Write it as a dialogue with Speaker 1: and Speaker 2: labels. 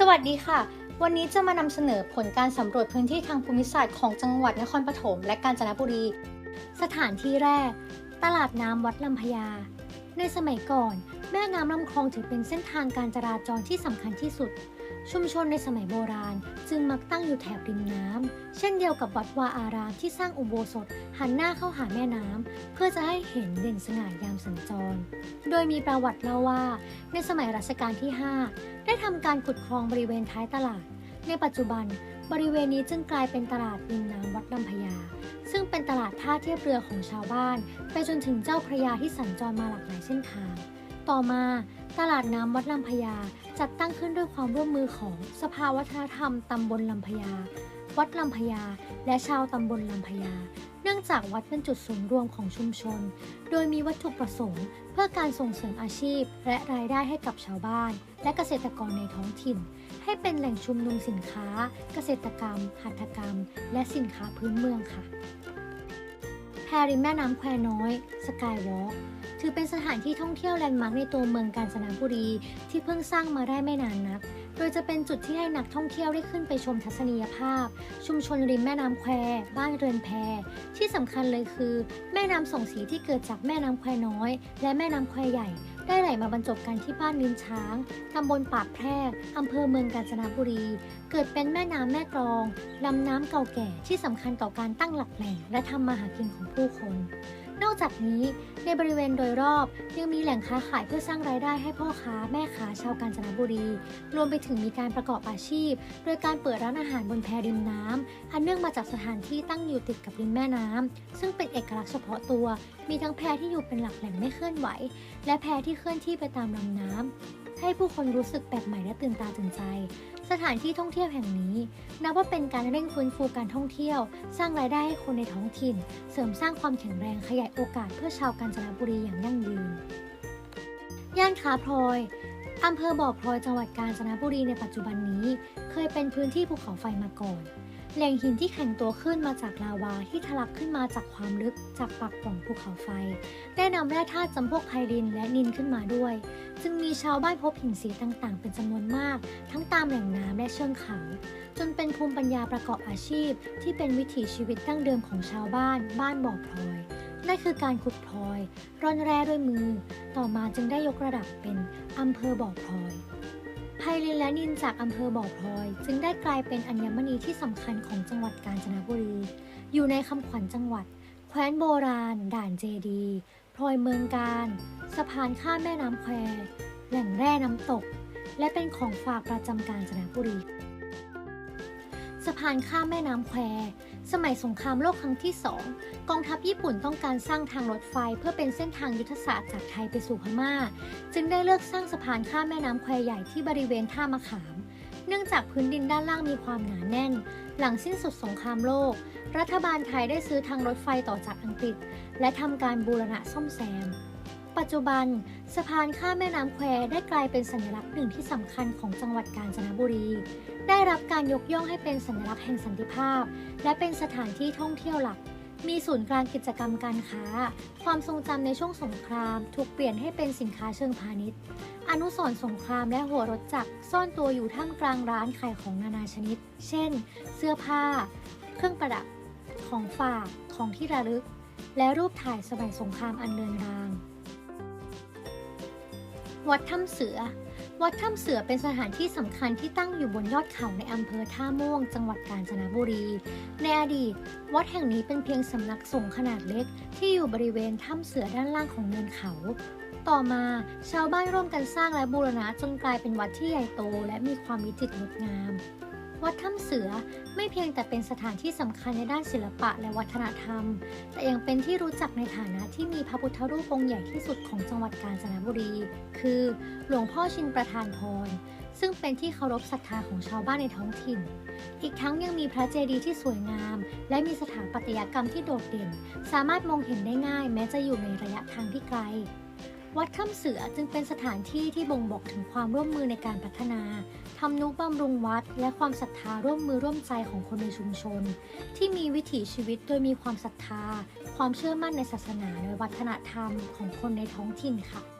Speaker 1: สวัสดีค่ะ วันนี้จะมานำเสนอผลการสำรวจพื้นที่ทางภูมิศาสตร์ของจังหวัดนครปฐมและกาญจนบุรี สถานที่แรก ตลาดน้ำวัดลำพญา ในสมัยก่อน แม่น้ำลำคลองถือเป็นเส้นทางการจราจรที่สำคัญที่สุด ชุมชนในสมัยโบราณจึงมักตั้งอยู่แถบริมน้ำ เช่นเดียวกับวัดวาอารามที่สร้างอุโบสถหันหน้าเข้าหาแม่น้ำ เพื่อจะให้เห็นเด่นสง่ายามสัญจร โดยมีประวัติเล่าว่า ในสมัยรัชกาลที่ 5 ได้ทำการขุดคลองบริเวณท้ายตลาด ในปัจจุบันบริเวณนี้จึงกลายเป็นตลาดริมน้ำวัดลำพญา ซึ่งเป็นตลาดท่าเทียบเรือของชาวบ้าน ไปจนถึงเจ้าพระยาที่สัญจรมาหลากหลายเส้นทาง ต่อมาตลาดน้ำวัดลำพญาจัดตั้งขึ้นด้วยความร่วมมือของสภาวัฒนธรรมตำบลลำพญา วัดลำพญา และชาวตำบลลำพญา เนื่องจากวัดเป็นจุดศูนย์รวมของชุมชน โดยมีวัตถุประสงค์ เพื่อการส่งเสริมอาชีพ และรายได้ให้กับชาวบ้าน และเกษตรกรในท้องถิ่น ให้เป็นแหล่งชุมนุมสินค้า เกษตรกรรม หัตถกรรม และสินค้าพื้นเมืองค่ะแพริมแม่น้ำแควน้อย สกายวอล์ก ถือเป็นสถานที่ท่องเที่ยวแลนด์มาร์กในตัวเมืองกาญจนบุรี ที่เพิ่งสร้างมาได้ไม่นานนัก โดยจะเป็นจุดที่ให้นักท่องเที่ยวได้ขึ้นไปชมทัศนียภาพ ชุมชนริมแม่น้ำแคว บ้านเรือนแพ ที่สำคัญเลยคือ แม่น้ำสองสีที่เกิดจากแม่น้ำแควน้อย และแม่น้ำแควใหญ่ ได้ไหลมาบรรจบกันที่บ้านลิ้นช้างตำบลปากแพรกอำเภอเมืองกาญจนบุรี เกิดเป็นแม่น้ำแม่กลองลำน้ำเก่าแก่ที่สำคัญต่อการตั้งหลักแหล่งและทำมาหากินของผู้คน นอกจากนี้ในบริเวณโดยรอบยังมีแหล่งค้าขายเพื่อสร้างรายได้ให้พ่อค้าแม่ค้าชาวกาญจนบุรี รวมไปถึงมีการประกอบอาชีพ โดยการเปิดร้านอาหารบนแพริมน้ำอันเนื่องมาจากสถานที่ตั้งอยู่ติดกับริมแม่น้ำซึ่งเป็นเอกลักษณ์เฉพาะตัว มีทั้งแพที่อยู่เป็นหลักแหล่งไม่เคลื่อนไหว และแพที่เคลื่อนที่ไปตามลำน้ำให้ผู้คนรู้สึกแปลกใหม่และตื่นตาตื่นใจ สถานที่ท่องเที่ยวแห่งนี้นับว่าเป็นการเร่งฟื้นฟูการท่องเที่ยว สร้างรายได้ให้คนในท้องถิ่น เสริมสร้างความแข็งแรงขยายโอกาสเพื่อชาวกาญจนบุรีอย่างยั่งยืน ย่านค้าพลอยอำเภอบ่อพลอยจังหวัดกาญจนบุรีในปัจจุบันนี้ เคยเป็นพื้นที่ภูเขาไฟมาก่อน แหล่งหินที่แข็งตัวขึ้นมาจากลาวาที่ทะลักขึ้นมาจากความลึกจากปากปล่องภูเขาไฟ ได้นำแร่ธาตุจำพวกไพลินและนินขึ้นมาด้วย จึงมีชาวบ้านพบหินสีต่างๆ เป็นจำนวนมาก ทั้งตามแหล่งน้ำและเชิงเขา จนเป็นภูมิปัญญาประกอบอาชีพ ที่เป็นวิถีชีวิตดั้งเดิมของชาวบ้าน บ้านบ่อพลอยนั่นคือการขุดพลอย ร่อนแร่ด้วยมือ ต่อมาจึงได้ยกระดับเป็นอำเภอบ่อพลอย ไพลินและนินจากอำเภอบ่อพลอย จึงได้กลายเป็นอัญมณีที่สำคัญของจังหวัดกาญจนบุรี อยู่ในคำขวัญจังหวัด แคว้นโบราณ ด่านเจดีย์พลอยเมืองการสะพานข้ามแม่น้ำแควแหล่งแร่น้ำตก และเป็นของฝากประจำกาญจนบุรี สะพานข้ามแม่น้ำแคว สมัยสงครามโลกครั้งที่สองกองทัพญี่ปุ่นต้องการสร้างทางรถไฟเพื่อเป็นเส้นทางยุทธศาสตร์จากไทยไปสู่พม่า จึงได้เลือกสร้างสะพานข้ามแม่น้ำแควใหญ่ที่บริเวณท่ามะขาม เนื่องจากพื้นดินด้านล่างมีความหนาแน่น หลังสิ้นสุดสงครามโลก รัฐบาลไทยได้ซื้อทางรถไฟต่อจากอังกฤษ และทำการบูรณะซ่อมแซมปัจจุบัน สะพานข้ามแม่น้ำแควได้กลายเป็นสัญลักษณ์หนึ่งที่สำคัญของจังหวัดกาญจนบุรี ได้รับการยกย่องให้เป็นสัญลักษณ์แห่งสันติภาพ และเป็นสถานที่ท่องเที่ยวหลัก มีศูนย์กลางกิจกรรมการค้า ความทรงจำในช่วงสงคราม ถูกเปลี่ยนให้เป็นสินค้าเชิงพาณิชย์ อนุสรสงครามและหัวรถจักรซ่อนตัวอยู่ท่ามกลางร้านขายของนานาชนิด เช่น เสื้อผ้า เครื่องประดับ ของฝาก ของที่ระลึก และรูปถ่ายสมัยสงครามอันเลือนราง วัดถ้ำเสือ วัดถ้ำเสือเป็นสถานที่สำคัญที่ตั้งอยู่บนยอดเขาในอำเภอท่าม่วง จังหวัดกาญจนบุรี ในอดีต วัดแห่งนี้เป็นเพียงสำนักสงฆ์ขนาดเล็ก ที่อยู่บริเวณถ้ำเสือด้านล่างของเนินเขา ต่อมาชาวบ้านร่วมกันสร้างและบูรณะจนกลายเป็นวัดที่ใหญ่โต และมีความวิจิตรงดงาม วัดถ้ำเสือไม่เพียงแต่เป็นสถานที่สำคัญในด้านศิลปะและวัฒนธรรม แต่ยังเป็นที่รู้จักในฐานะที่มีพระพุทธรูปองค์ใหญ่ที่สุดของจังหวัดกาญจนบุรี คือหลวงพ่อชินประธานพร ซึ่งเป็นที่เคารพศรัทธาของชาวบ้านในท้องถิ่น อีกทั้งยังมีพระเจดีย์ที่สวยงาม และมีสถาปัตยกรรมที่โดดเด่น สามารถมองเห็นได้ง่ายแม้จะอยู่ในระยะทางที่ไกล วัดถ้ำเสือจึงเป็นสถานที่ที่บ่งบอกถึงความร่วมมือในการพัฒนาทำนุบำรุงวัด และความศรัทธาร่วมมือร่วมใจของคนในชุมชน ที่มีวิถีชีวิตโดยมีความศรัทธา ความเชื่อมั่นในศาสนาและวัฒนธรรมของคนในท้องถิ่นค่ะ